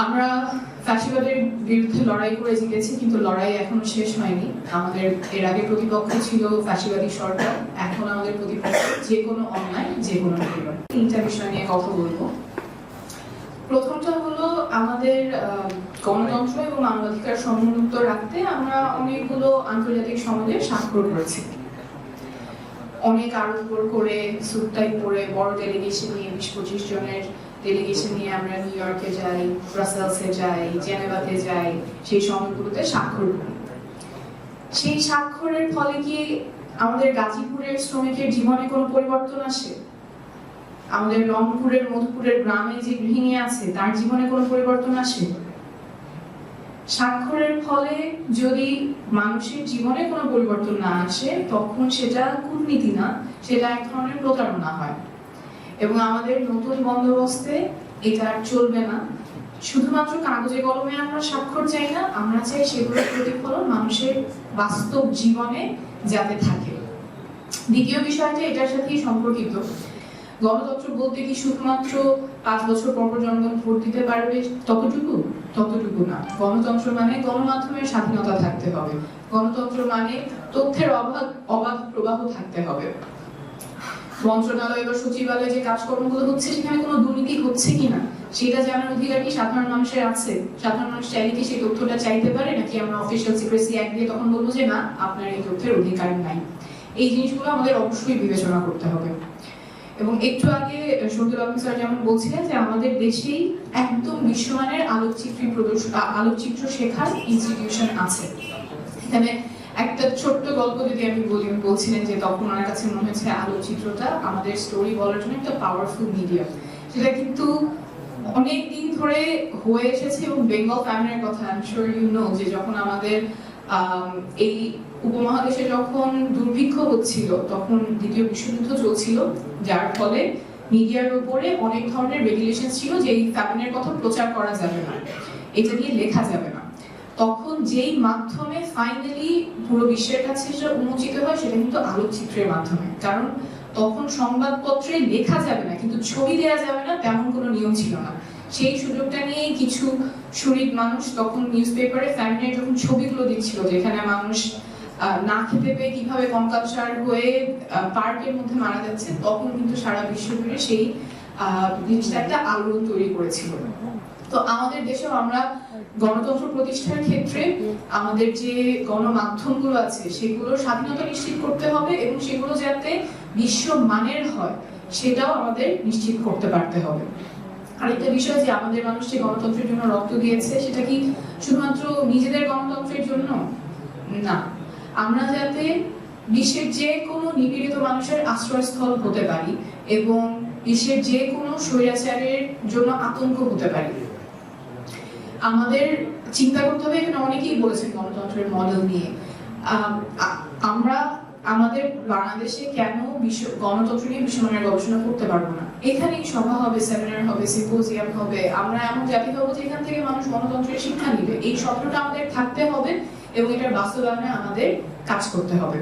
আমরা ফ্যাসিবাদের বিরুদ্ধে লড়াই করে জিতেছি, কিন্তু লড়াই এখনও শেষ হয়নি। আমাদের, এর আগে প্রতিপক্ষ ছিল ফ্যাসিবাদী সরকার, এখন আমাদের প্রতিপক্ষ যে কোনো অন্যায় যে কোনো তিনটা বিষয় নিয়ে কথা বলব। প্রথমটা হলো আমাদের গণতন্ত্র এবং মানবাধিকার সমুন্নত রাখতে আমরা অনেকগুলো আন্তর্জাতিক সমাজে স্বাক্ষর করেছি। অনেক আড়ম্বর করে স্যুট টাই পরে বড় ডেলিগেশন নিয়ে বিশ পঁচিশ জনের ডেলিগেশন নিয়ে আমরা নিউ ইয়র্কে যাই ব্রাসেলসে যাই জেনেভাতে যাই, সেই সময়গুলোতে স্বাক্ষর করি। সেই স্বাক্ষরের ফলে কি আমাদের গাজীপুরের শ্রমিকের জীবনে কোনো পরিবর্তন আসে? আমাদের রংপুরের, মধুপুরের গ্রামে যে গৃহিণী আছে, তার জীবনে কোনো পরিবর্তন আসে? স্বাক্ষরের ফলে যদি মানুষের জীবনে কোনো পরিবর্তন না আসে, তখন সেটা কূটনীতি না, সেটা এক ধরনের প্রতারণা হয়। এবং আমাদের নতুন বন্দোবস্তে এটা আর চলবে না। শুধুমাত্র কাগজে কলমে আমরা স্বাক্ষর চাই না, আমরা চাই সেগুলোর প্রতিফলন মানুষের বাস্তব জীবনে যাতে থাকে। দ্বিতীয় বিষয়টা এটার সাথেই সম্পর্কিত। গণতন্ত্র বলতে কি শুধুমাত্র পাঁচ বছর পর জনগণ ভোট দিতে পারবে ততটুকু? ততটুকু না। গণতন্ত্র মানে গণমাধ্যমের স্বাধীনতা থাকতে হবে। গণতন্ত্র মানে তথ্যের অবাধ অবাধ প্রবাহ থাকতে হবে। মন্ত্রণালয় বা সচিবালয়ে যে কাজকর্মগুলো হচ্ছে, সেখানে কোনো দুর্নীতি হচ্ছে কিনা? সেটা জানার অধিকার কি সাধারণ মানুষের আছে? সাধারণ মানুষ চাইলে কি সেই তথ্যটা চাইতে পারে? নাকি আমরা অফিসিয়াল সিক্রেসি অ্যাক্ট দিয়ে তখন বলব যে, না, আপনার এই তথ্যের অধিকার নাই এই জিনিসগুলো আমাদের অবশ্যই বিবেচনা করতে হবে। এবং একটু আগে শহীদুল আলম স্যার যেমন বলছিলেন যে, আমাদের দেশেই একদম বিশ্বমানের আলোকচিত্র প্রদর্শন আলোকচিত্র শেখার ইনস্টিটিউশন আছে। এখানে একটা ছোট্ট গল্প যদি আমি বলি বলছিলেন যে তখন ওনার কাছে মনে হয়েছে আলোকচিত্রটা আমাদের স্টোরি বলার জন্য একটা পাওয়ারফুল মিডিয়াম সেটা কিন্তু অনেক দিন ধরে হয়ে এসেছে এবং বেঙ্গল ফ্যামিলির কথা আই শিওর ইউ নো যে যখন আমাদের এই উপমহাদেশে যখন দুর্ভিক্ষ হচ্ছিল, তখন দ্বিতীয় বিশ্বযুদ্ধ চলছিল, যার ফলে মিডিয়ার উপরে অনেক ধরনের রেগুলেশন ছিল যে এই ফ্যামিলির কথা প্রচার করা যাবে না। এটা নিয়ে লেখা যাবে না। তখন যেই মাধ্যমে ফাইনালি পুরো বিশ্বের কাছে সেটা উন্মোচিত হয় সেটা কিন্তু আলোকচিত্রের মাধ্যমে। কারণ তখন সংবাদপত্রে লেখা যাবে না, কিন্তু ছবি দেওয়া যাবে না, তেমন কোনো নিয়ম ছিল না। সেই সুযোগটা নিয়ে কিছু শরীর মানুষ তখন নিউজ পেপারে ফ্যামিলির যখন ছবিগুলো দিচ্ছিল যেখানে মানুষ না খেতে পেয়ে কীভাবে কঙ্কালসার হয়ে পার্কের মধ্যে মারা যাচ্ছে, তখন কিন্তু সারা বিশ্ব সেই জিনিসটা একটা আলোড়ন তৈরি করেছিল। তো আমাদের দেশেও আমরা গণতন্ত্র প্রতিষ্ঠার ক্ষেত্রে আমাদের যে গণমাধ্যমগুলো আছে সেগুলোর স্বাধীনতা নিশ্চিত করতে হবে এবং সেগুলো যাতে বিশ্ব মানের হয়, সেটাও আমাদের নিশ্চিত করতে পারতে হবে। আরেকটা বিষয় যে আমাদের মানুষ যে গণতন্ত্রের জন্য রক্ত দিয়েছে, সেটা কি শুধুমাত্র নিজেদের গণতন্ত্রের জন্য? না। আমরা যাতে বিশ্বের যে কোনো নিপীড়িত মানুষের আশ্রয়স্থল হতে পারি এবং বিশ্বের যে কোনো স্বৈরাচারের জন্য আতঙ্ক হতে পারে। আমাদের চিন্তা করতে হবে, এখানে অনেকেই বলেছেন গণতন্ত্রের মডেল নিয়ে। আমরা, আমাদের বাংলাদেশে কেন বিশ্ব, গণতন্ত্র নিয়ে বিশ্বমানের গবেষণা করতে পারব না? এখানেই সভা হবে সেমিনার হবে সিম্পোজিয়াম হবে। আমরা এমন জাতি হব যেখান থেকে মানুষ গণতন্ত্রের শিক্ষা নিবে। এই স্বপ্নটা আমাদের থাকতে হবে এবং এটার বাস্তবায়নে আমাদের কাজ করতে হবে।